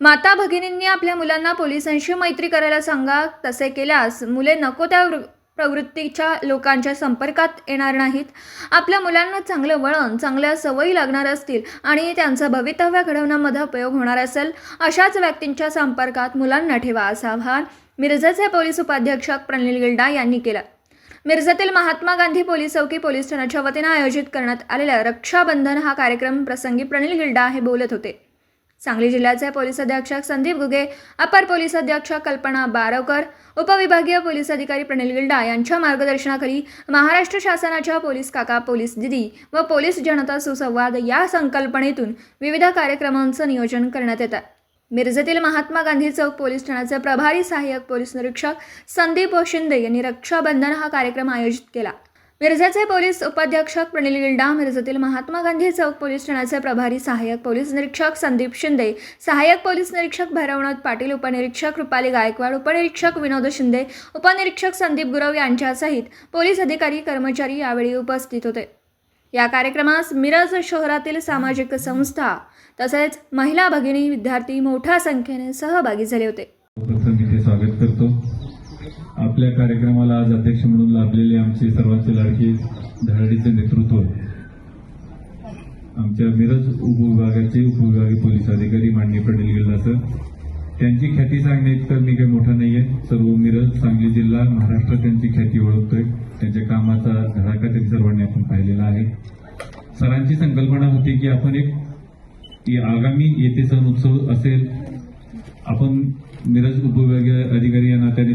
माता भगिनींनी आपल्या मुलांना पोलिसांशी मैत्री करायला सांगा तसे केल्यास मुले नको त्या वृ- प्रवृत्तीच्या लोकांच्या संपर्कात येणार नाहीत. आपल्या मुलांना चांगलं वळण चांगल्या सवयी लागणार असतील आणि त्यांचं भवितव्य घडवण्यामध्ये उपयोग होणार असेल अशाच व्यक्तींच्या संपर्कात मुलांना ठेवा असा आवाहन मिर्झाचे पोलीस उपाध्यक्षक प्रणिल गिल्डा यांनी केलं. मिर्झातील महात्मा गांधी पोलीस चौकी पोलीस ठाण्याच्या वतीनं आयोजित करण्यात आलेल्या रक्षाबंधन हा कार्यक्रम प्रसंगी प्रनिल गिल्डा हे बोलत होते. सांगली जिल्ह्याचे पोलीस अधीक्षक संदीप गुगे अपर पोलीस अधीक्षक कल्पना बारवकर उपविभागीय पोलीस अधिकारी प्रणिल गिल्डा यांच्या मार्गदर्शनाखाली महाराष्ट्र शासनाच्या पोलीस काका पोलीस दिदी व पोलीस जनता सुसंवाद या संकल्पनेतून विविध कार्यक्रमांचं नियोजन करण्यात येतं. मिरजेतील महात्मा गांधी चौक पोलीस ठाण्याचे प्रभारी सहाय्यक पोलीस निरीक्षक संदीप शिंदे यांनी रक्षाबंधन हा कार्यक्रम आयोजित केला. मिरजेचे पोलीस उपाध्यक्षक प्रणिल गिल्डा मिरजेतील महात्मा गांधी चौक पोलीस ठाण्याचे प्रभारी सहाय्यक पोलीस निरीक्षक संदीप शिंदे सहाय्यक पोलीस निरीक्षक भैरवनाथ पाटील उपनिरीक्षक रुपाली गायकवाड उपनिरीक्षक विनोद शिंदे उपनिरीक्षक संदीप गुरव यांच्यासहित पोलीस अधिकारी कर्मचारी यावेळी उपस्थित होते. या कार्यक्रमास मिरज शहरातील सामाजिक संस्था तसेच महिला भगिनी विद्यार्थी मोठ्या संख्येने सहभागी झाले होते. आपल्या कार्यक्रमाला आज अध्यक्ष म्हणून लाभलेले आमचे सर्वांचे लाडके धडाडीचे नेतृत्व आमच्या मिरज उपविभागाचे उपविभागीय पोलीस अधिकारी माननीय पटेल गिल्ला सर त्यांची ख्याती सांगण्यात तर मी काही मोठा नाहीये. सर्व मिरज सांगली जिल्हा महाराष्ट्र त्यांची ख्याती ओळखतोय. त्यांच्या कामाचा धडाका त्यांनी सर्वांनी आपण पाहिलेला आहे. सरांची संकल्पना होती की आपण एक आगामी येते सण उत्सव असेल. आपण मिरज उपविभागीय अधिकारी या नात्याने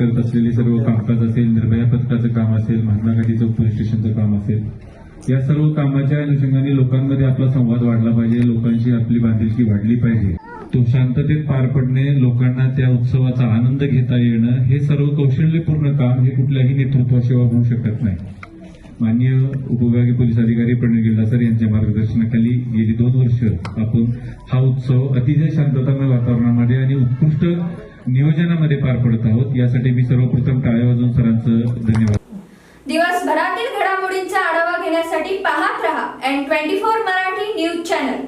करत असलेले सर्व कामकाज असेल निर्भया पथकाचं काम असेल महात्मा गांधी चौक पोलीस स्टेशनचं काम असेल या सर्व कामाच्या अनुषंगाने लोकांमध्ये आपला संवाद वाढला पाहिजे लोकांशी आपली बांधिलकी वाढली पाहिजे. तो शांततेत पार पडणे लोकांना त्या उत्सवाचा आनंद घेता येणं हे सर्व कौशल्यपूर्ण काम हे कुठल्याही नेतृत्वाशिवाय होऊ शकत नाही. माननीय उपविभागीय पोलीस अधिकारी प्रणय गिल्ला सर यांच्या मार्गदर्शनाखाली गेली वर्ष आपण हा उत्सव अतिशय शांततामय वातावरणामध्ये आणि उत्कृष्ट नियोजनामध्ये पार पडत आहोत. यासाठी मी सर्वप्रथम टाळे वाजून सरांचं धन्यवाद. दिवसभरातील घडामोडींचा आढावा घेण्यासाठी पाहत रहा N twenty four Marathi news channel